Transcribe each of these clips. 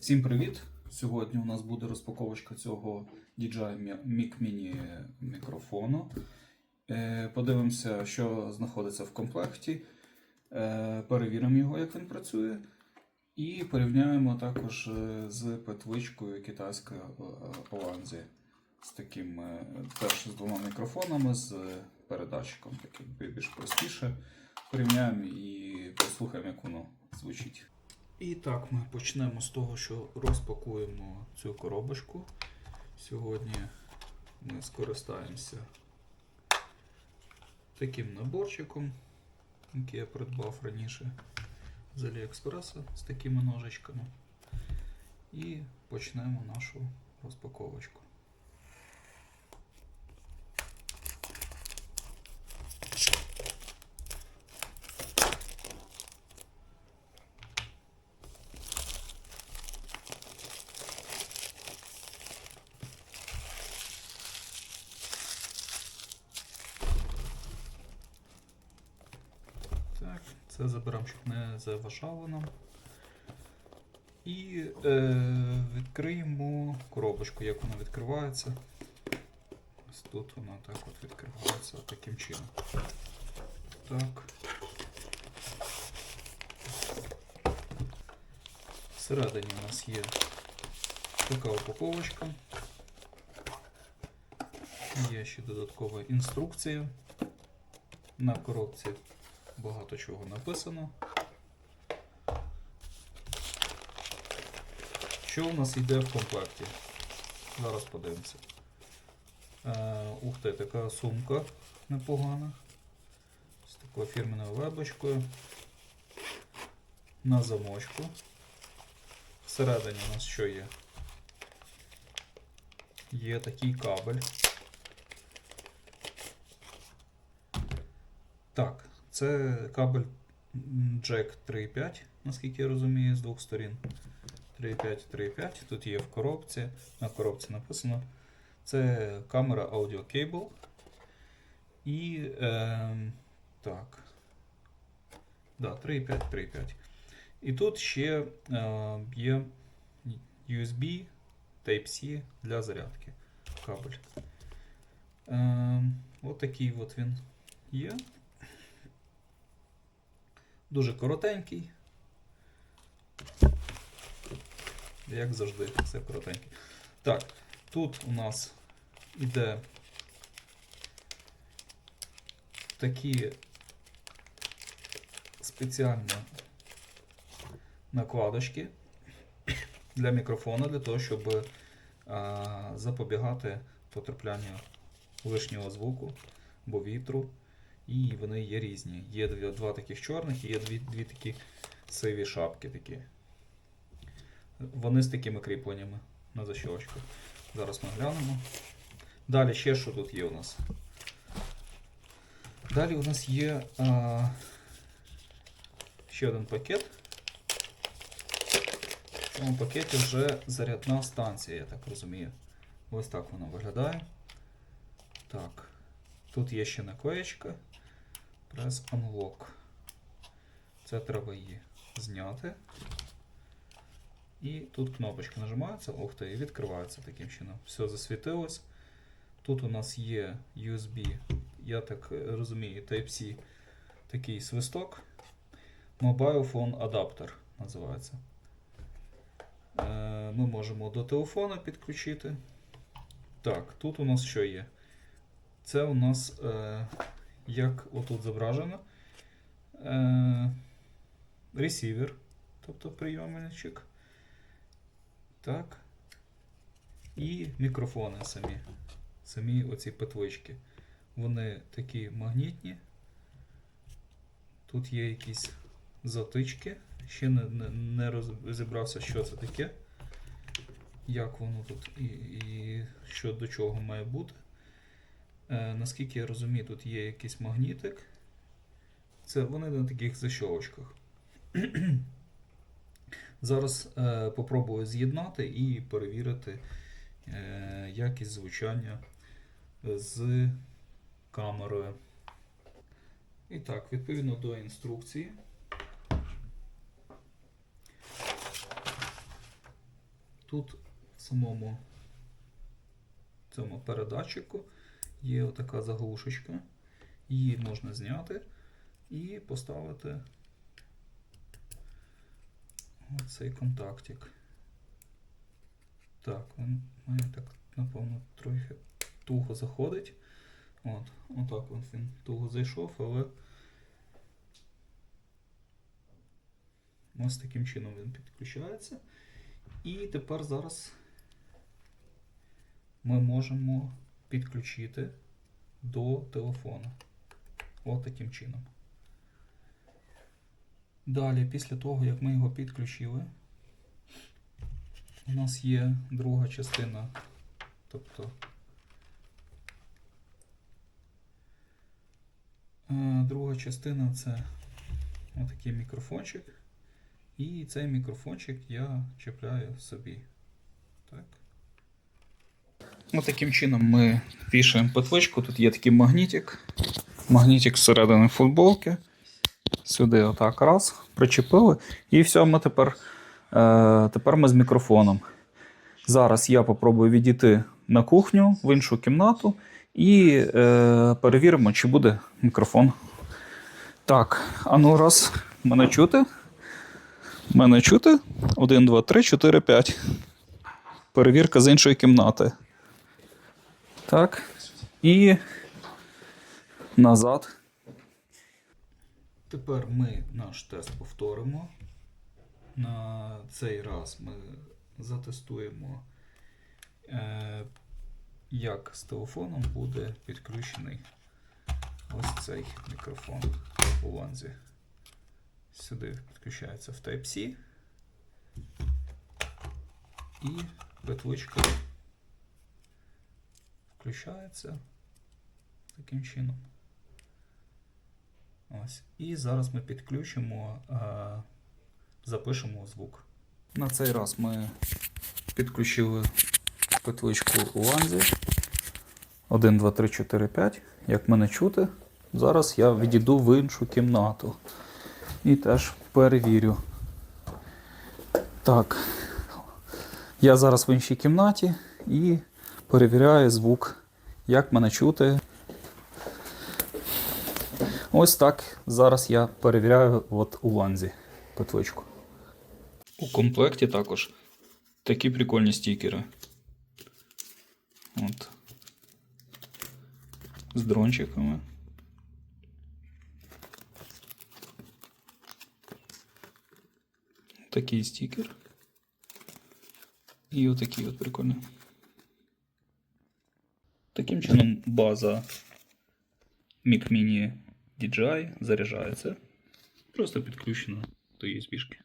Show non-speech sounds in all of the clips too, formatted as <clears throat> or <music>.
Всім привіт! Сьогодні у нас буде розпаковочка цього DJI Mic Mini мікрофону. Е, Подивимося, що знаходиться в комплекті. Е, Перевіримо його, як він працює. І порівняємо також е, з петвичкою китайської Оланзі. З таким теж з двома мікрофонами, з передатчиком, таким більш простіше. Порівняємо і послухаємо, як воно звучить. І так, ми почнемо з того, що розпакуємо цю коробочку. Сьогодні ми скористаємося таким наборчиком, який я придбав раніше з Аліекспреса з такими ножичками. І почнемо нашу розпаковочку. Це заберемо, щоб не заважало нам. І е, відкриємо коробочку, як вона відкривається. Ось тут вона так от відкривається таким чином. Так. Всередині у нас є така упаковочка. Є ще додаткова інструкція. На коробці багато чого написано. Що у нас йде в комплекті? Зараз подивимося. Е, ух ти, така сумка непогана. З такою фірменною лебочкою. На замочку. Всередині у нас що є? Є такий кабель. Так, це кабель Jack 3.5, наскільки я розумію, з двох сторін. 3.5, 3.5. Тут є в коробці. На коробці написано. Це камера Audio Cable. І е, так. Да, 3.5, 3.5. І тут ще е, є USB Type-C для зарядки. Кабель. Е, от такий от він є. Дуже коротенький. Як завжди, все коротенький. Так, тут у нас іде такі спеціальні накладочки для мікрофона, для того, щоб запобігати потраплянню лишнього звуку або вітру. І вони є різні. Є два таких чорних і є дві, дві такі сиві шапки такі. Вони з такими кріпленнями на защолочку. Зараз ми глянемо. Далі ще що тут є у нас? Далі у нас є а, ще один пакет. В цьому пакеті вже зарядна станція, я так розумію. Ось так вона виглядає. Так. Тут є ще наклеєчка. Press Unlock. Це треба її зняти. І тут кнопочка нажимається, ух ти, і відкривається таким чином. Все засвітилось. Тут у нас є USB, я так розумію, Type-C такий свисток. Mobile Phone Adapter називається. Е, Ми можемо до телефона підключити. Так, тут у нас що є? Це у нас, е, як отут зображено, е, ресівер, тобто прийомничок. Так. І мікрофони самі. Самі оці петвички. Вони такі магнітні. Тут є якісь затички. Ще не, не, не розібрався, що це таке. Як воно тут і, і що до чого має бути. Е, наскільки я розумію, тут є якийсь магнітик. Це вони на таких защолочках. <clears throat> Зараз е, попробую з'єднати і перевірити е, якість звучання з камерою. І так, відповідно до інструкції. тут в самому цьому передатчику є отака заглушечка. Її можна зняти і поставити оцей контактик. Так, він має так, напевно, трохи туго заходить. От, отак от він туго зайшов, але ось таким чином він підключається. І тепер зараз ми можемо підключити до телефона. От таким чином. Далі, після того, як ми його підключили, у нас є друга частина, тобто е, друга частина це отакий мікрофончик. І цей мікрофончик я чіпляю собі. Так. Ось таким чином ми вішаємо петличку. Тут є такий магнітик. Магнітик зсередини футболки. Сюди отак раз, причепили. І все, ми тепер, е, тепер ми з мікрофоном. Зараз я попробую відійти на кухню в іншу кімнату і е, перевіримо, чи буде мікрофон. Так, а ну раз, мене чути? Мене чути? 1, 2, 3, 4, 5. Перевірка з іншої кімнати. Так. І назад. Тепер ми наш тест повторимо. На цей раз ми затестуємо, е, як з телефоном буде підключений ось цей мікрофон у ланзі. Сюди підключається в Type-C. І петличка включається таким чином. Ось. І зараз ми підключимо, е, запишемо звук. На цей раз ми підключили петличку у ланзі. 1, 2, 3, 4, 5. Як мене чути, зараз я відійду в іншу кімнату. І теж перевірю. Так. Я зараз в іншій кімнаті і перевіряю звук, як мене чути. Ось так зараз я перевіряю от у ланзі петличку. У комплекті також такі прикольні стікери. От. З дрончиками. Такий стікер. І отакий от прикольний. Таким чином база Mic Mini DJI заряджається. Просто підключена до USB. -шки.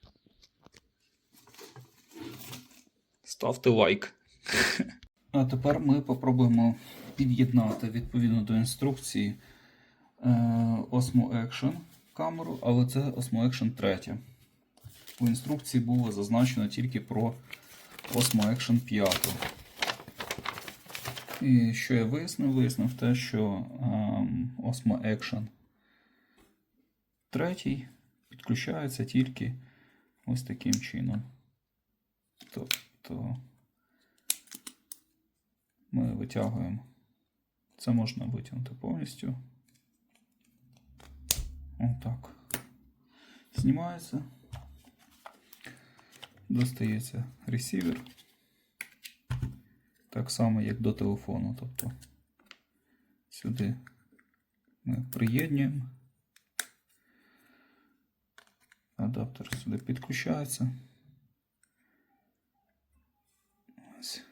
Ставте лайк. А тепер ми попробуємо під'єднати відповідно до інструкції е, Osmo Action камеру, але це Osmo Action 3. У інструкції було зазначено тільки про Osmo Action 5. І що я вияснив? Вияснив те, що um, Osmo Action 3 підключається тільки ось таким чином. Тобто ми витягуємо. Це можна витягнути повністю. Отак. Знімається. Достається ресівер. Так само, як до телефону. Тобто сюди ми приєднуємо. Адаптер сюди підключається. Ось.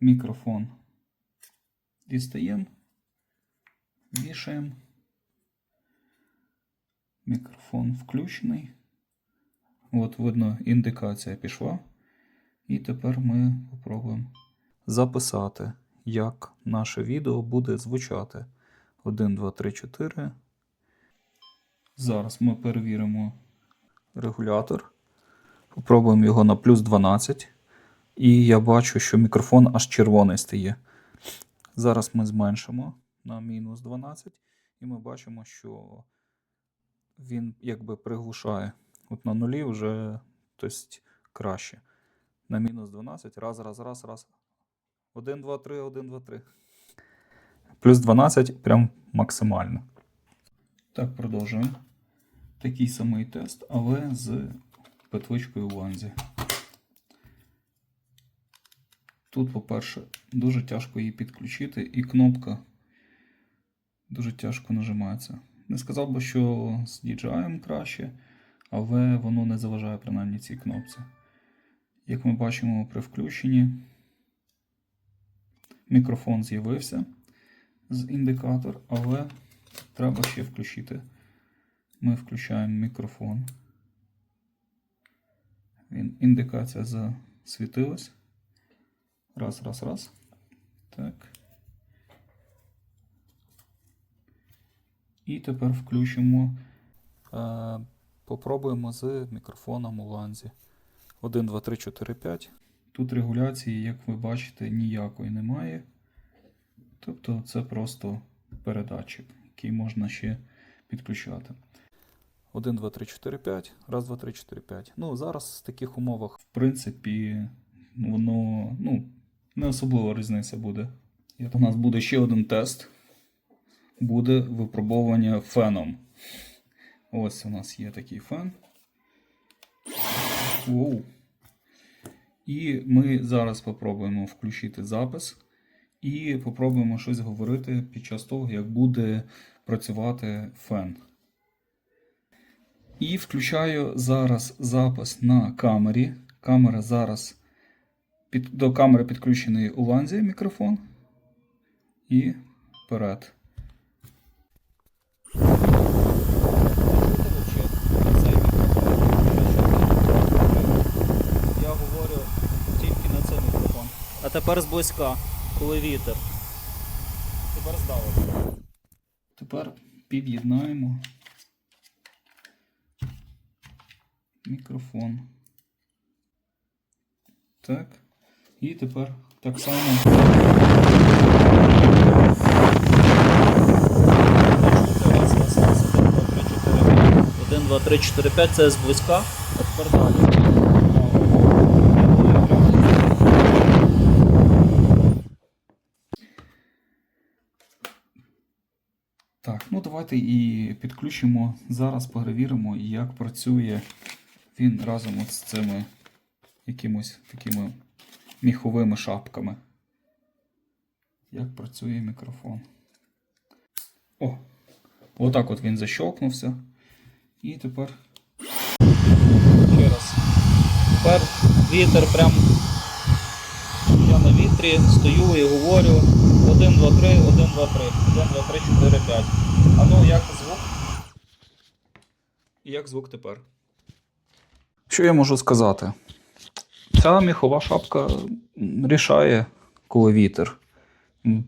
Мікрофон дістаємо, вішаємо. Мікрофон включений. От видно, індикація пішла. І тепер ми спробуємо записати, як наше відео буде звучати. 1, 2, 3, 4. Зараз ми перевіримо регулятор. Попробуємо його на плюс 12. І я бачу, що мікрофон аж червоний стає. Зараз ми зменшимо на мінус 12, і ми бачимо, що він якби приглушає. От на нулі вже тобто, краще. На мінус 12. Раз, раз, раз, раз. 1, 2, 3, 1, 2, 3. Плюс 12 прям максимально. Так, продовжуємо. Такий самий тест, але з петличкою Ланзі. Тут, по-перше, дуже тяжко її підключити, і кнопка дуже тяжко нажимається. Не сказав би, що з DJI краще, але воно не заважає принаймні цій кнопці. Як ми бачимо при включенні, мікрофон з'явився з індикатор, але треба ще включити. Ми включаємо мікрофон. Індикація засвітилась. Раз, раз, раз. Так. І тепер включимо. Е, попробуємо з мікрофоном у ланзі. 1, 2, 3, 4, 5. Тут регуляції, як ви бачите, ніякої немає. Тобто це просто передатчик, який можна ще підключати. 1, 2, 3, 4, 5. Раз, 2, 3, 4, 5. Ну, зараз в таких умовах, в принципі, воно ну, не особлива різниця буде. І у нас буде ще один тест. Буде випробовування феном. Ось у нас є такий фен. Воу. І ми зараз попробуємо включити запис і попробуємо щось говорити під час того, як буде працювати фен. І включаю зараз запис на камері. Камера зараз під, до камери підключений у ланзі мікрофон. І вперед. Я говорю тільки на цей мікрофон. А тепер зблизька, коли вітер. Тепер здалося. Тепер під'єднаємо мікрофон. Так. І тепер так само. Один, два, три, чотири, п'ять. Це зблизька. А тепер далі. Так, ну давайте і підключимо. Зараз перевіримо, як працює він разом з цими якимось такими міховими шапками. Як працює мікрофон. О! Отак от він защелкнувся. І тепер. Ще раз. Тепер вітер прям. Я на вітрі стою і говорю. Один, два, три, один, два, три. Один, два, три, чотири, п'ять. А ну як звук? І як звук тепер? Що я можу сказати? Ця міхова шапка рішає, коли вітер.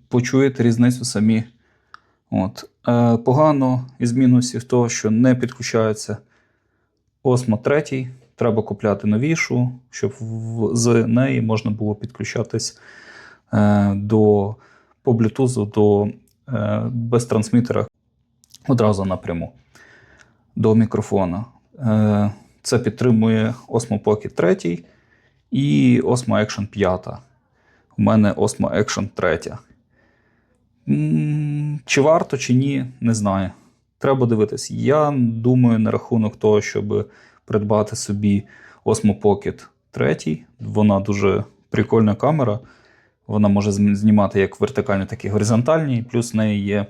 Почуєте різницю самі. От. Е, погано із мінусів того, що не підключається Osmo 3. Треба купляти новішу, щоб з неї можна було підключатись е, до, по Bluetooth до е, без трансмітера одразу напряму до мікрофона. Е, Це підтримує Osmo Pocket 3 і Osmo Action 5. У мене Osmo Action 3. Чи варто, чи ні, не знаю. Треба дивитись. Я думаю, на рахунок того, щоб придбати собі Osmo Pocket 3. Вона дуже прикольна камера. Вона може знімати як вертикальні, так і горизонтальні. Плюс в неї є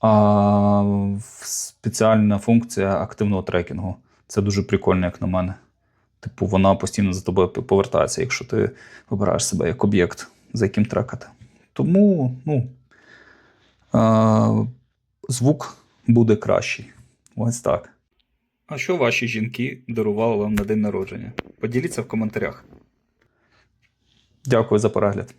а, спеціальна функція активного трекінгу. Це дуже прикольно, як на мене. Типу, вона постійно за тобою повертається, якщо ти вибираєш себе як об'єкт, за яким трекати. Тому, ну, а, звук буде кращий. Ось так. А що ваші жінки дарували вам на день народження? Поділіться в коментарях. Дякую за перегляд.